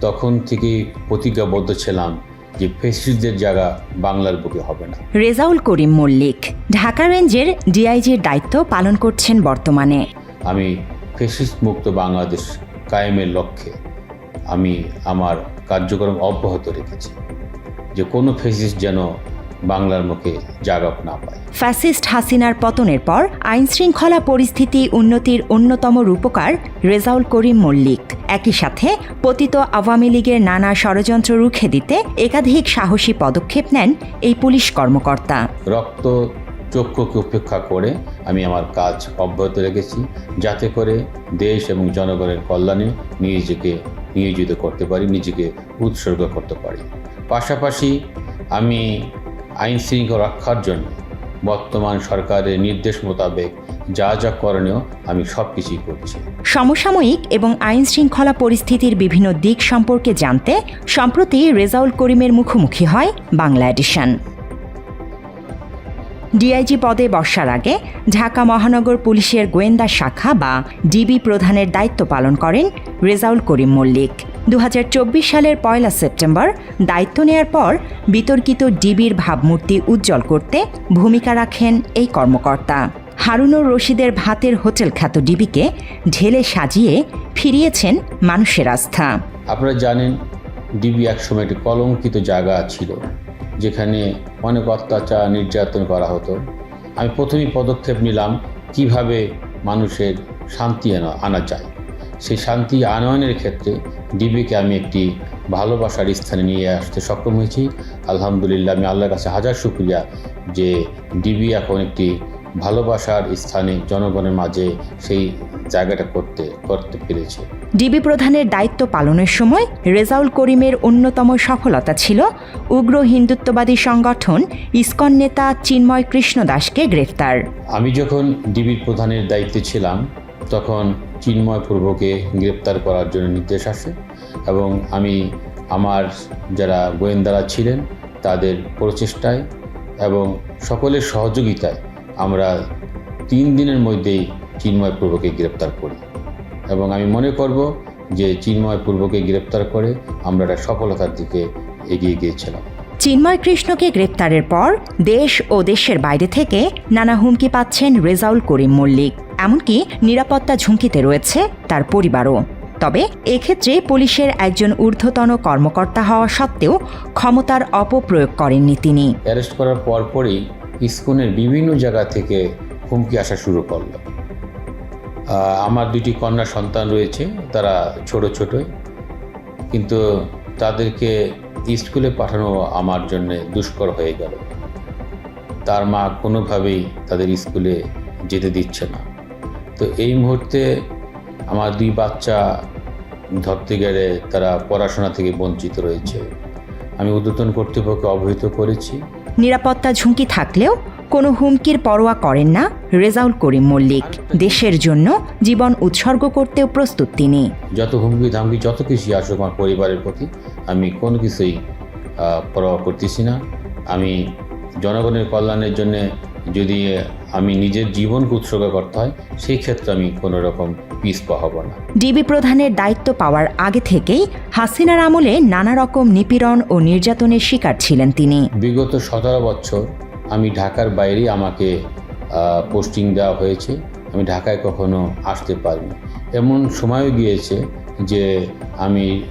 তখন থেকে প্রতিজ্ঞাবদ্ধ ছিলাম যে ফেসিসদের জায়গা বাংলার বুকে হবে না। রেজাউল করিম মল্লিক ঢাকা রেঞ্জের ডিআইজির দায়িত্ব পালন করছেন বর্তমানে। আমি ফেসিস মুক্ত বাংলাদেশ কায়েমের লক্ষ্যে আমি আমার কার্যক্রম অব্যাহত রেখেছি। যে কোনো ফেসিস যেন বাংলার মুখে জায়গা না পায়। ফ্যাসিস্ট হাসিনার পতনের পর আইনশৃঙ্খলা পরিস্থিতি উন্নতির অন্যতম রূপকার রেজাউল করিম মল্লিক। একই সাথে পতিত আওয়ামী লীগের নানা ষড়যন্ত্র রুখে দিতে একাধিক সাহসী পদক্ষেপ নেন এই পুলিশ কর্মকর্তা। রক্ত চক্ষুকে উপেক্ষা করে আমি আমার কাজ অব্যাহত রেখেছি যাতে করে দেশ এবং জনগণের কল্যাণে নিজেকে নিয়োজিত করতে পারি নিজেকে উৎসর্গ করতে পারি। পাশাপাশি আমি আইন শৃঙ্খলা রক্ষার জন্য বর্তমান সরকারের নির্দেশ মোতাবেক যা যা করণীয় আমি সব কিছুই করছি। সমসাময়িক এবং আইন শৃঙ্খলা পরিস্থিতির বিভিন্ন দিক সম্পর্কে জানতে সম্প্রতি রেজাউল করিমের মুখোমুখি হয় বাংলা এডিশন। ডিআইজি পদে বসার আগে ঢাকা মহানগর পুলিশের গোয়েন্দা শাখা বা ডিবি প্রধানের দায়িত্ব পালন করেন রেজাউল করিম মল্লিক। দু হাজার চব্বিশ সালের পয়লা সেপ্টেম্বর দায়িত্ব নেয়ার পর বিতর্কিত ডিবির ভাবমূর্তি উজ্জ্বল করতে ভূমিকা রাখেন এই কর্মকর্তা। হারুনুর রশিদের ভাতের হোটেল খ্যাত ডিবিকে ঢেলে সাজিয়ে ফিরিয়েছেন মানুষের আস্থা। আপনারা জানেন, ডিবি একসময় একটি কলঙ্কিত জায়গা ছিল, যেখানে অনেক অত্যাচার, নির্যাতন করা হতো। আমি প্রথমেই পদক্ষেপ নিলাম, কীভাবে মানুষের শান্তি আনা- আনা যায়। সেই শান্তি আনয়নের ক্ষেত্রে ডিবিকে আমি একটি ভালোবাসার স্থানে নিয়ে আসতে সক্ষম হয়েছি। আলহামদুলিল্লাহ আমি আল্লাহর কাছে হাজার শুক্রিয়া যে ডিবি এখন একটি ভালোবাসার স্থানে জনগণের মাঝে সেই জায়গাটা করতে করতে পেরেছে। ডিবি প্রধানের দায়িত্ব পালনের সময় রেজাউল করিমের অন্যতম সফলতা ছিল উগ্র হিন্দুত্ববাদী সংগঠন ইসকন নেতা চিন্ময় কৃষ্ণ দাসকে গ্রেফতার। আমি যখন ডিবির প্রধানের দায়িত্বে ছিলাম তখন চিন্ময় পূর্বকে গ্রেপ্তার করার জন্য নির্দেশ আসে এবং আমি আমার যারা গোয়েন্দারা ছিলেন তাদের প্রচেষ্টায় এবং সকলের সহযোগিতায় আমরা তিন দিনের মধ্যেই চিন্ময় পূর্বকে গ্রেপ্তার করি। এবং আমি মনে করব যে চিন্ময় পূর্বকে গ্রেপ্তার করে আমরা একটা সফলতার দিকে এগিয়ে গিয়েছিলাম। চিন্ময় কৃষ্ণকে গ্রেপ্তারের পর দেশ ও দেশের বাইরে থেকে নানা হুমকি পাচ্ছেন রেজাউল করিম মল্লিক। এমনকি নিরাপত্তা ঝুঁকিতে রয়েছে তার পরিবারও। তবে এক্ষেত্রে পুলিশের একজন ঊর্ধ্বতন কর্মকর্তা হওয়া সত্ত্বেও ক্ষমতার অপপ্রয়োগ করেননি তিনি। অ্যারেস্ট করার পরপরই ইস্কনের বিভিন্ন জায়গা থেকে হুমকি আসা শুরু করল। আমার দুটি কন্যা সন্তান রয়েছে, তারা ছোট ছোটই। কিন্তু তাদেরকে স্কুলে পাঠানো আমার জন্য দুষ্কর হয়ে গেল। তার মা কোনোভাবেই তাদের স্কুলে যেতে দিচ্ছে না। তো এই মুহূর্তে আমার দুই বাচ্চা ধরতে গেলে তারা পড়াশোনা থেকে বঞ্চিত রয়েছে। আমি উদ্যতন কর্তৃপক্ষকে অবহিত করেছি। নিরাপত্তা ঝুঁকি থাকলেও কোনো হুমকির পরোয়া করেন না রেজাউল করিম মল্লিক। দেশের জন্য জীবন উৎসর্গ করতেও প্রস্তুত তিনি। যত হুমকি ধামকি যত কিছুই আসুক আমার পরিবারের প্রতি আমি কোনো কিছুই পরোয়া করতেছি না। আমি জনগণের কল্যাণের জন্য যদি আমি নিজের জীবনকে উৎসর্গ করতে হয় সেই ক্ষেত্রে আমি কোনো রকম পিছপা হব না। ডিবি প্রধানের দায়িত্ব পাওয়ার আগে থেকেই হাসিনার আমলে নানা রকম নিপীড়ন ও নির্যাতনের শিকার ছিলেন তিনি। বিগত সতেরো বছর আমি ঢাকার বাইরে আমাকে পোস্টিং দেওয়া হয়েছে। আমি ঢাকায় কখনো আসতে পারিনি। এমন সময়ও গিয়েছে যে আমি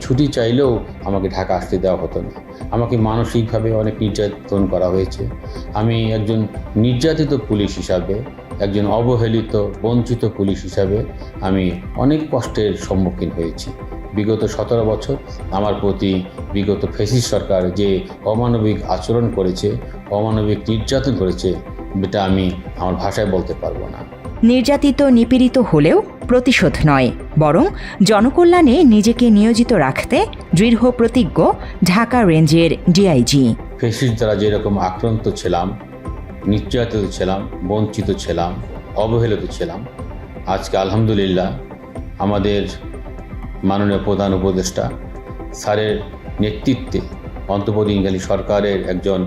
ছুটি চাইলেও আমাকে ঢাকা আসতে দেওয়া হতো না। আমাকে মানসিকভাবে অনেক নির্যাতন করা হয়েছে। আমি একজন নির্যাতিত পুলিশ হিসাবে, একজন অবহেলিত, বঞ্চিত পুলিশ হিসাবে আমি অনেক কষ্টের সম্মুখীন হয়েছি। বিগত সতেরো বছর আমার প্রতি বিগত ফেসিস সরকার যে অমানবিক আচরণ করেছে, অমানবিক নির্যাতন করেছে, এটা আমি আমার ভাষায় বলতে পারব না। নির্যাতিত, নিপীড়িত হলেও প্রতিশোধ নয়, বরং জনকল্যাণে নিজেকে নিয়োজিত রাখতে দৃঢ় প্রতিজ্ঞ ঢাকা রেঞ্জের ডিআইজি। ফেসিস দ্বারা যেরকম আক্রান্ত ছিলাম, নির্যাতিত ছিলাম, বঞ্চিত ছিলাম, অবহেলিত ছিলাম, আজকে আলহামদুলিল্লাহ আমাদের মাননীয় প্রধান উপদেষ্টা স্যারের নেতৃত্বে অন্তর্বর্তীকালী সরকারের একজন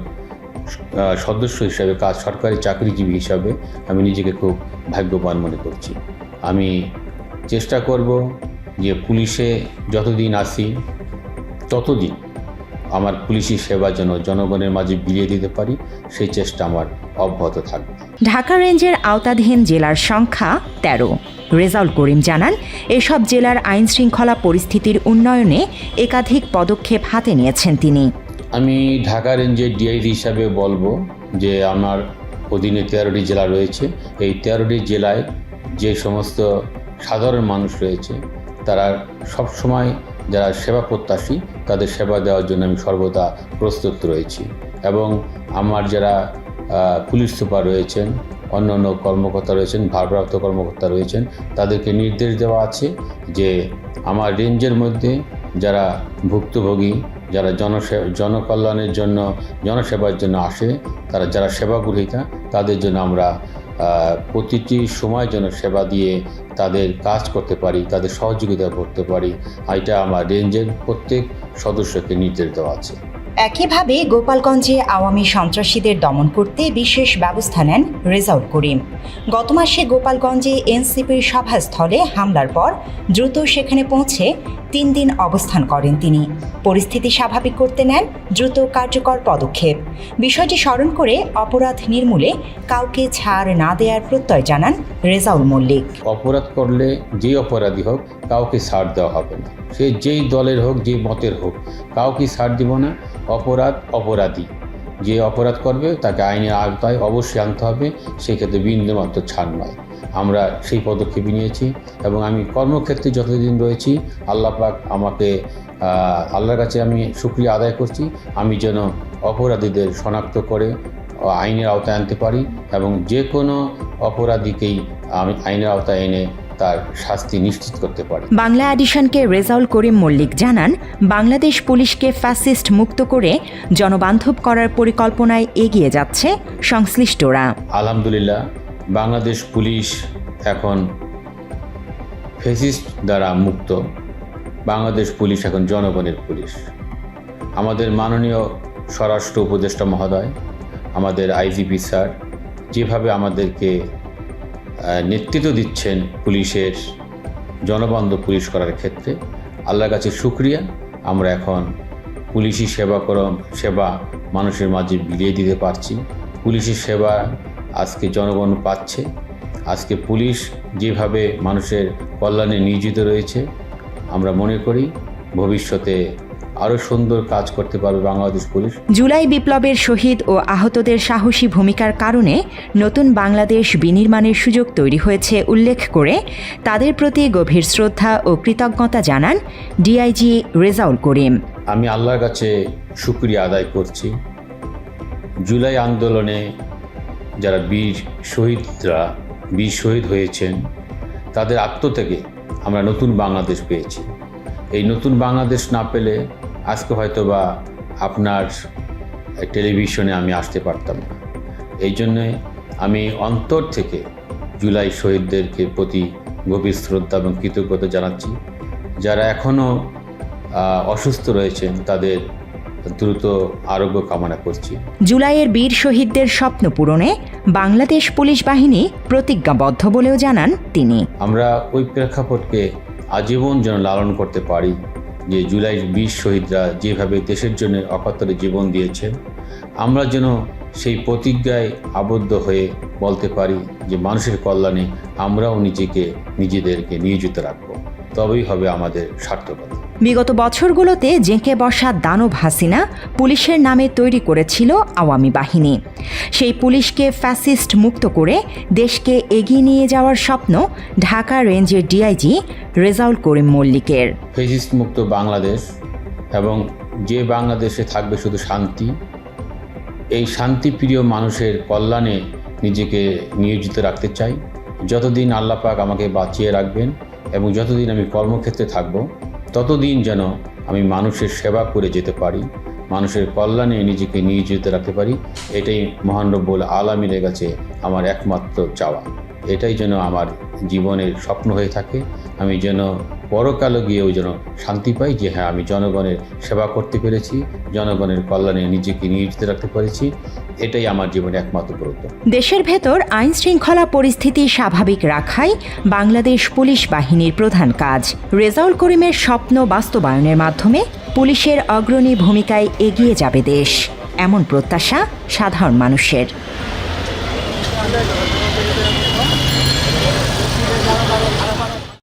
সদস্য হিসাবে কাজ সরকারি চাকরিজীবী হিসাবে আমি নিজেকে খুব ভাগ্যবান মনে করছি। আমি চেষ্টা করব যে পুলিশে যতদিন আসি ততদিন আমার পুলিশি সেবা যেন জনগণের মাঝে বিলিয়ে দিতে পারি, সেই চেষ্টা আমার অব্যাহত থাকবে। ঢাকা রেঞ্জের আওতাধীন জেলার সংখ্যা তেরো। রেজাউল করিম জানান, এসব জেলার আইন শৃঙ্খলা পরিস্থিতির উন্নয়নে একাধিক পদক্ষেপ হাতে নিয়েছেন তিনি। আমি ঢাকা রেঞ্জের ডিআইডি হিসাবে বলব যে আমার অধীনে তেরোটি জেলা রয়েছে। এই তেরোটি জেলায় যে সমস্ত সাধারণ মানুষ রয়েছে, তারা সব সময় যারা সেবা প্রত্যাশী, তাদের সেবা দেওয়ার জন্য আমি সর্বদা প্রস্তুত রয়েছি। এবং আমার যারা পুলিশ সুপার রয়েছেন অন্য অন্য কর্মকর্তা রয়েছেন, ভারপ্রাপ্ত কর্মকর্তা রয়েছেন, তাদেরকে নির্দেশ দেওয়া আছে যে আমার রেঞ্জের মধ্যে যারা ভুক্তভোগী, যারা জনসে, জনকল্যাণের জন্য, জনসেবার জন্য আসে, তারা যারা সেবা গ্রহীতা তাদের জন্য আমরা প্রতিটি সময় যেন সেবা দিয়ে তাদের কাজ করতে পারি, তাদের সহযোগিতা করতে পারি। এটা আমার রেঞ্জের প্রত্যেক সদস্যকে নির্দেশ দেওয়া আছে। একইভাবে গোপালগঞ্জে আওয়ামী সন্ত্রাসীদের দমন করতে বিশেষ ব্যবস্থা নেন রেজাউল করিম। গত মাসে গোপালগঞ্জে এনসিপির সভাস্থলে হামলার পর দ্রুত সেখানে পৌঁছে তিন দিন অবস্থান করেন তিনি। পরিস্থিতি স্বাভাবিক করতে নেন দ্রুত কার্যকর পদক্ষেপ। বিষয়টি স্মরণ করে অপরাধ নির্মূলে কাউকে ছাড় না দেওয়ার প্রত্যয় জানান রেজাউল মল্লিক। অপরাধ করলে যে অপরাধী হোক, কাউকে ছাড় দেওয়া হবে না। সে যেই দলের হোক, যে মতের হোক, কাউকে ছাড় দিব না। অপরাধ অপরাধী। যে অপরাধ করবে, তাকে আইনের আওতায় অবশ্যই আনতে হবে, সেক্ষেত্রে বিন্দুমাত্র ছাড় নয়। আমরা সেই পদক্ষেপ নিয়েছি এবং আমি কর্মক্ষেত্রে যতদিন রয়েছি, আল্লাহ পাক আমাকে আল্লাহর কাছে আমি সুক্রিয়া আদায় করছি। আমি যেন অপরাধীদের শনাক্ত করে আইনের আওতায় আনতে পারি এবং যে কোনো অপরাধীকেই আমি আইনের আওতায় এনে তার শাস্তি নিশ্চিত করতে পারে। বাংলা এডিশনকে রেজাউল করিম মল্লিক জানান বাংলাদেশ পুলিশকে ফ্যাসিস্ট মুক্ত করে জনবান্ধব করার পরিকল্পনায় এগিয়ে যাচ্ছে সংশ্লিষ্টরা। আলহামদুলিল্লাহ বাংলাদেশ পুলিশ এখন ফেসিস্ট দ্বারা মুক্ত। বাংলাদেশ পুলিশ এখন জনগণের পুলিশ। আমাদের মাননীয় স্বরাষ্ট্র উপদেষ্টা মহোদয় আমাদের আইজিপি স্যার যেভাবে আমাদেরকে নেতৃত্ব দিচ্ছেন পুলিশের জনবান্ধব পুলিশ করার ক্ষেত্রে। আল্লাহর কাছে সুক্রিয়া আমরা এখন পুলিশি সেবা করম, সেবা মানুষের মাঝে বিলিয়ে দিতে পারছি। পুলিশি সেবা আজকে জনগণ পাচ্ছে। আজকে পুলিশ যেভাবে মানুষের কল্যাণে নিয়োজিত রয়েছে, আমরা মনে করি ভবিষ্যতে আরও সুন্দর কাজ করতে পারবে বাংলাদেশ পুলিশ। জুলাই বিপ্লবের শহীদ ও আহতদের সাহসী ভূমিকার কারণে নতুন বাংলাদেশ বিনির্মাণের সুযোগ তৈরি হয়েছে উল্লেখ করে তাদের প্রতি গভীর শ্রদ্ধা ও কৃতজ্ঞতা জানান ডিআইজি রেজাউল করিম। আমি আল্লাহর কাছে শুক্রিয়া আদায় করছি। জুলাই আন্দোলনে যারা বীর শহীদরা বীর শহীদ হয়েছেন তাদের আত্মত্যাগে আমরা নতুন বাংলাদেশ পেয়েছি। এই নতুন বাংলাদেশ না পেলে আজকে হয়তো বা আপনার টেলিভিশনে আমি আসতে পারতাম না। এই জন্যে আমি অন্তর থেকে জুলাই শহীদদেরকে প্রতি গভীর শ্রদ্ধা এবং কৃতজ্ঞতা জানাচ্ছি। যারা এখনও অসুস্থ রয়েছেন তাদের দ্রুত আরোগ্য কামনা করছি। জুলাইয়ের বীর শহীদদের স্বপ্ন পূরণে বাংলাদেশ পুলিশ বাহিনী প্রতিজ্ঞাবদ্ধ বলেও জানান তিনি। আমরা ওই প্রেক্ষাপটকে আজীবন যেন লালন করতে পারি। যে জুলাই বিশ শহীদরা যেভাবে দেশের জন্য অকাতরে জীবন দিয়েছেন, আমরা যেন সেই প্রতিজ্ঞায় আবদ্ধ হয়ে বলতে পারি যে মানুষের কল্যাণে আমরাও নিজেকে, নিজেদেরকে নিয়োজিত রাখব। তবেই হবে আমাদের সার্থকতা বিগত বছরগুলোতে জেঁকে বসা দানব হাসিনা পুলিশের নামে তৈরি করেছিল আওয়ামী বাহিনী। সেই পুলিশকে ফ্যাসিস্ট মুক্ত করে দেশকে এগিয়ে নিয়ে যাওয়ার স্বপ্ন ঢাকা রেঞ্জের ডিআইজি রেজাউল করিম মল্লিকের। ফেসিস্ট মুক্ত বাংলাদেশ এবং যে বাংলাদেশে থাকবে শুধু শান্তি, এই শান্তিপ্রিয় মানুষের কল্যাণে নিজেকে নিয়োজিত রাখতে চাই। যতদিন আল্লাপাক আমাকে বাঁচিয়ে রাখবেন এবং যতদিন আমি কর্মক্ষেত্রে থাকব ততদিন যেন আমি মানুষের সেবা করে যেতে পারি। মানুষের কল্যাণে নিজেকে নিয়োজিত রাখতে পারি, এটাই মহান রব্বুল আলমীর কাছে আমার একমাত্র চাওয়া। এটাই যেন আমার জীবনের স্বপ্ন হয়ে থাকে। আমি যেন পরকালে গিয়েও যেন শান্তি পাই যে হ্যাঁ আমি জনগণের সেবা করতে পেরেছি, জনগণের কল্যাণে নিজেকে নিয়োজিত রাখতে পেরেছি। এটাই আমার জীবনের একমাত্র গুরুত্ব। দেশের ভেতর আইন শৃঙ্খলা পরিস্থিতি স্বাভাবিক রাখাই বাংলাদেশ পুলিশ বাহিনীর প্রধান কাজ। রেজাউল করিমের স্বপ্ন বাস্তবায়নের মাধ্যমে পুলিশের অগ্রণী ভূমিকায় এগিয়ে যাবে দেশ। এমন প্রত্যাশা সাধারণ মানুষের।